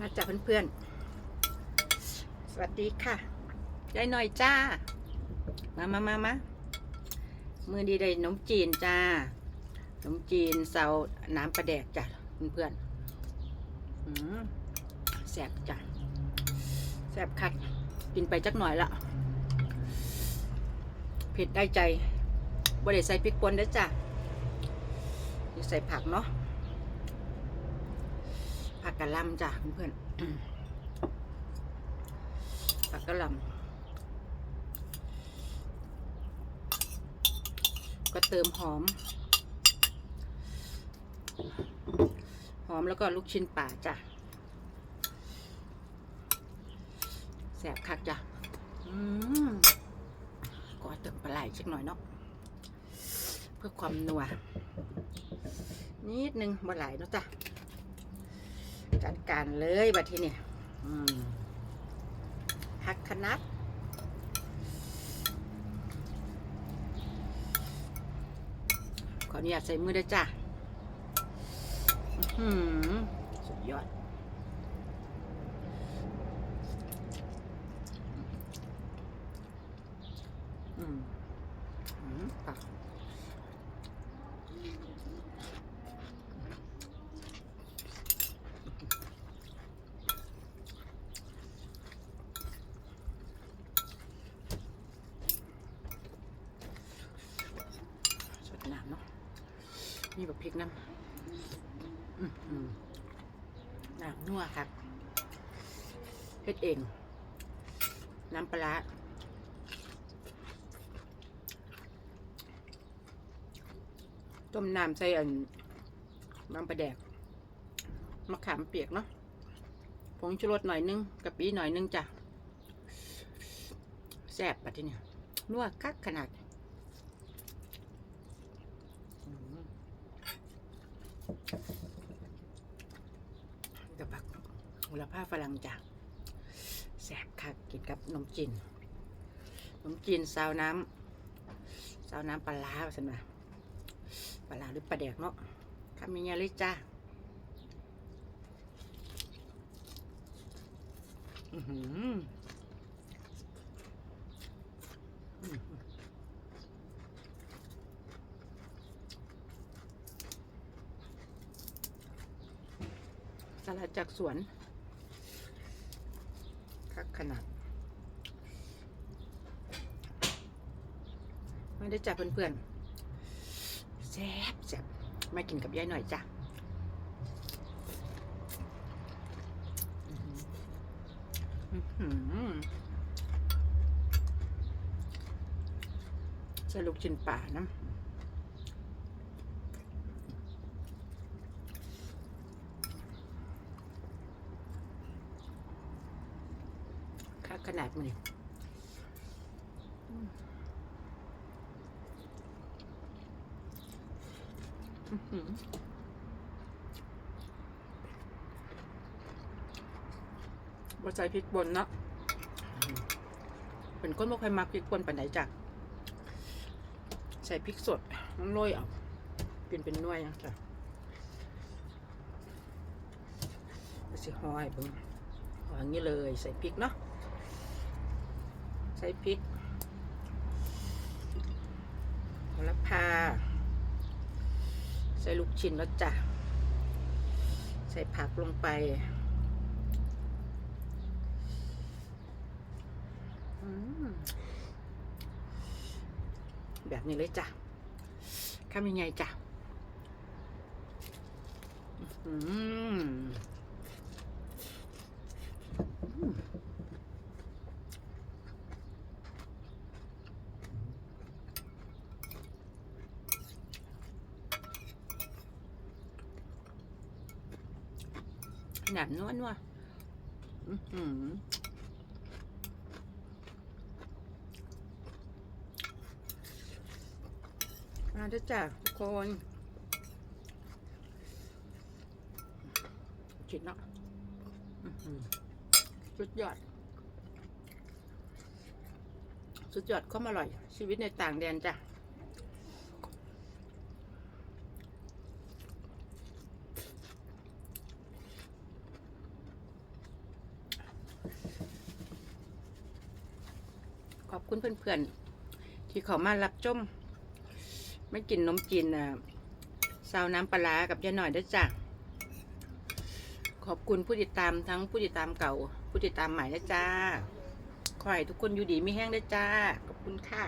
มาจากเพื่อนๆ สวัสดีค่ะยายหน่อยจ้า มามามามามือดีได้ขนมจีนจ้าขนมจีนเสาน้ำปลาแดกจ้ะเพื่อนๆแซ่บจ้ะแซ่บคักกินไปจักหน่อยละเผ็ดได้ใจบ่ได้ใส่พริกป่นด้อจ้ะใส่ผักเนาะ ผักกะหล่ำจ้ะเพื่อนๆผักกะหล่ำก็เติมหอม หอมแล้วก็ลูกชิ้นป่าจ้ะแสบคักจ้ะก็เติมปลาไหลสักหน่อยเนาะเพื่อความนัวนิดนึงบ่ไหลายเนาะจ้ะ จัดการเลยบัดทีเนี่ยอืมหักขนัดขออนุญาตใส่มือได้วยจ้ะสุดยอดอืมอืมปัก น้ำเนาะมีแบบพริกน้ำหน้ำนัวครับเฮ็ดเอง น้ำปลาต้มน้ำใส่อันน้ำปลาแดกมะขามเปียกเนาะผงชูรสหน่อยนึงกะปิหน่อยนึงจ้ะแซ่บปะทีเนี่ยนัวคักขนาด กับผักหุลผ้าฝรั่งจ้ะแสบคักกินกับนมจีนนมจีนซาวน้ำซาวน้ำปลาร้าสิมาปลาร้าหรือปลาแดกเนาะทำยังไงเลยจ้าอือหือ ลัดจากสวน คักขนาดไม่ได้จับเพื่อนๆแซ่บแซ่บมากินกับยายหน่อยจ้ะอื้อหืออื้อหือใส่ลูกชิ้นป่านะ ขนาดมืออื้อหือว่าใส่พริกป่นเนาะเป็นคนบ่ค่อยมักพริกป่นปานไหนจ้ะใส่พริกสดน้ำโรยเอาเป็นเป็นหน่วยนะจ้ะก็สิหอยเบิ่งหอยอย่างนี้เลยใส่พริกเนาะ ใส่พริกโหระพา ใส่ลูกชิ้นแล้วจ้ะ ใส่ผักลงไปแบบนี้เลยจ้ะทำยังไงจ้ะ อืม หนามนวลนัวอื้อหือมาด้อจ้ะทุกคนจิตเนาะสุดยอด สุดยอดความอร่อย ชีวิตในต่างแดนจ้ะ ขอบคุณเพื่อนๆ ที่เขามารับชมไม่กินนมจีนอะซาวน้ำปลากับยาหน่อยด้วยจ้ะขอบคุณผู้ติดตามทั้งผู้ติดตามเก่า ผู้ติดตามใหม่นะจ้าขอให้ทุกคนอยู่ดีไม่แห้งด้จ้าขอบคุณค่ะ